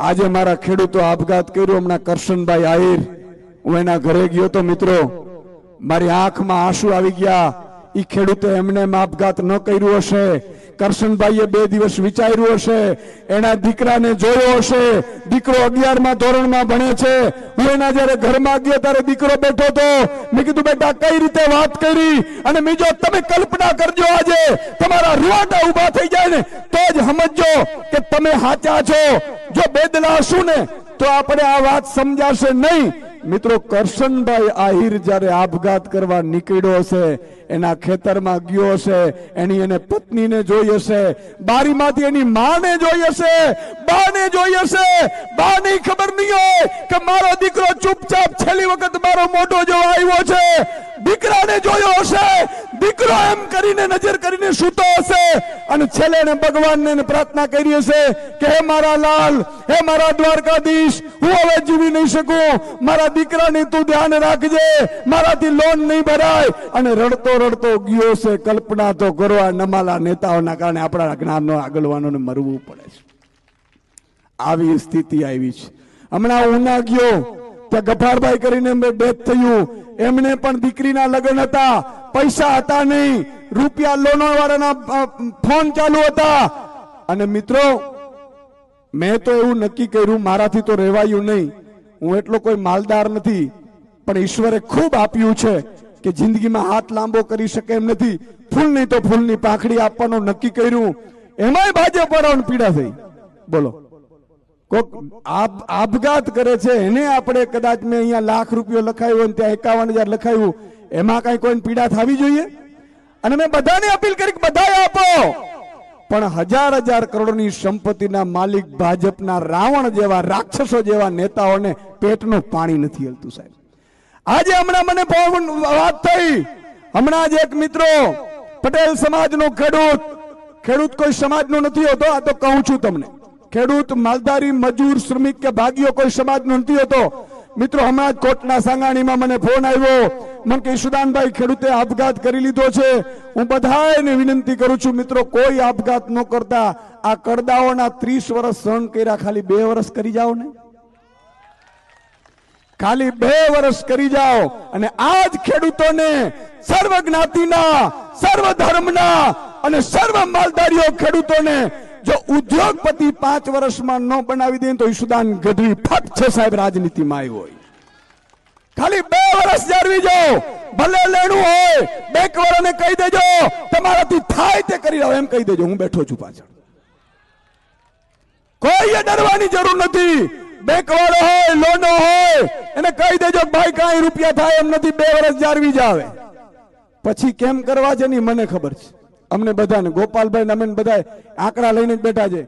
આજે મારા ખેડૂતો આપઘાત કર્યો. હમણાં કરશનભાઈ આહિર, હું એના ઘરે ગયો તો મિત્રો, મારી આંખમાં આંસુ આવી ગયા. એ ખેડૂતે એમને આપઘાત ન કર્યું હશે. કરશનભાઈએ બે દિવસ વિચાર્યું હશે. એના દીકરાને જોયો હશે. દીકરો અગિયારમાં ધોરણમાં ભણે છે. હું એના જયારે ઘરમાં ગયો ત્યારે દીકરો બેઠો હતો. મેં કીધું, બેટા, કઈ રીતે વાત કરી? અને બીજો તમે કલ્પના કરજો આજે તમારા રૂવાટા ઊભા થઈ જાય ને, તો જ સમજો કે તમે સાચા છો. જો બેદલા ને, તો આપણે આ વાત સમજાશે નહીં. મિત્રો, કરશનભાઈ આહિર જ્યારે આપઘાત કરવા નીકળ્યો હશે, એના ખેતરમાં ગયો હશે, એની એને પત્નીને જોઈ હશે, બારીમાંથી એની માને જોઈ હશે, બાને જોઈ હશે. બાને ખબર નહીં હોય કે મારો દીકરો ચૂપચાપ છેલ્લી વખત મારો મોટો જોવા આવ્યો છે. દીકરાને જોયો હશે. દીકરો એમ કરીને નજર કરીને સૂતો હશે અને છેલ્લે ભગવાનને પ્રાર્થના કરી હશે કે, હે મારા લાલ, હે મારા દ્વારકાધીશ, હું હવે જીવી નહીં શકું. મારા દીકરાને તું ધ્યાન રાખજે. મારાથી લોન નહીં ભરાય. અને રડતો રડતો ગયો છે કલ્પના તો કરો નમાલા નેતાઓના કારણે આપણા જ્ઞાનનો આગળવાનોને મરવું પડે છે. આવી સ્થિતિ આવી છે. હમણાં હું ના ગયો. ત્યાં ગફારભાઈ કરીને એમને ડેથ થયું. એમને પણ દીકરીના લગ્ન હતા. પૈસા હતા નહીં. રૂપિયા લોનાવાળાના ફોન ચાલુ હતા. અને મિત્રો, મેં તો એવું નક્કી કર્યું, મારાથી તો રહેવાયું નહીં. હું એટલો કોઈ માલદાર નથી. પણ ઈશ્વરે ખૂબ આપ્યું છે કે જિંદગીમાં હાથ લાંબો કરી શકે એમ નથી. ફૂલ નહીં તો ફૂલની પાંખડી આપવાનું નક્કી કર્યું. એમાંય ભાજપ વાળાઓને પીડા થઈ. બોલો. કોક આપઘાત કરે છે, એને આપણે કદાચ મેં અહીંયા લાખ રૂપિયો લખાયો અને ત્યાં એકાવન હજાર લખાયું, એમાં કઈ કોઈને પીડા થવી જોઈએ? અને મેં બધાને અપીલ કરી બધા આપો. પણ હજાર હજાર કરોડની સંપત્તિના માલિક ભાજપના રાવણ જેવા રાક્ષસો જેવા નેતાઓને પેટનું પાણી નથી હલતું, સાહેબ. આજે હમણાં મને વાત થઈ. હમણાં જ એક મિત્રો પટેલ સમાજનો ખેડૂત. ખેડૂત કોઈ સમાજનો નથી હોતો, આ તો કહું છું તમને. ખેડૂત, માલધારી, મજૂર, શ્રમિક કે ભાગીઓ કોઈ સમાજનો નથી હોતો? મિત્રો, હમણાં જ કોટના સાંગાણીમાં મને ફોન આવ્યો. મને કે ઈશુદાનભાઈ ખેડૂતે આપઘાત કરી લીધો છે. હું બધાને વિનંતી કરું છું, મિત્રો, કોઈ આપઘાત ન કરતા. આ કરદાઓના ત્રીસ વર્ષ સહન કર્યા, ખાલી બે વર્ષ કરી જાઓ ને. ખાલી બે વર્ષ કરી જાઓ. અને આ જ ખેડૂતોને સર્વ જ્ઞાતિના સર્વ ધર્મના અને સર્વ માલધારીઓ ખેડૂતોને જો ઉદ્યોગપતિ પાંચ વર્ષમાં ન બનાવી દે તો ઈશુદાન ગઢવી ફટ છે સાહેબ, રાજનીતિમાં આવ્યો હોય. ખાલી બે વર્ષ જાળવી જાઓ ભલે લેણું હોય બેંક વાળાને કહી દેજો, તમારાથી થાય તે કરી રહ્યો એમ કહી દેજો, હું બેઠો છું પાછળ. કોઈએ ડરવાની જરૂર નથી. બેંક વાળો હોય, લોનો હોય, એને કહી દેજો, ભાઈ, કાંઈ રૂપિયા થાય એમ નથી, બે વર્ષ જાળવી જાવે પછી કેમ કરવા છે ની મને ખબર છે. અમને બધાને ગોપાલભાઈ અમે બધા આંકડા લઈને જ બેઠા છે.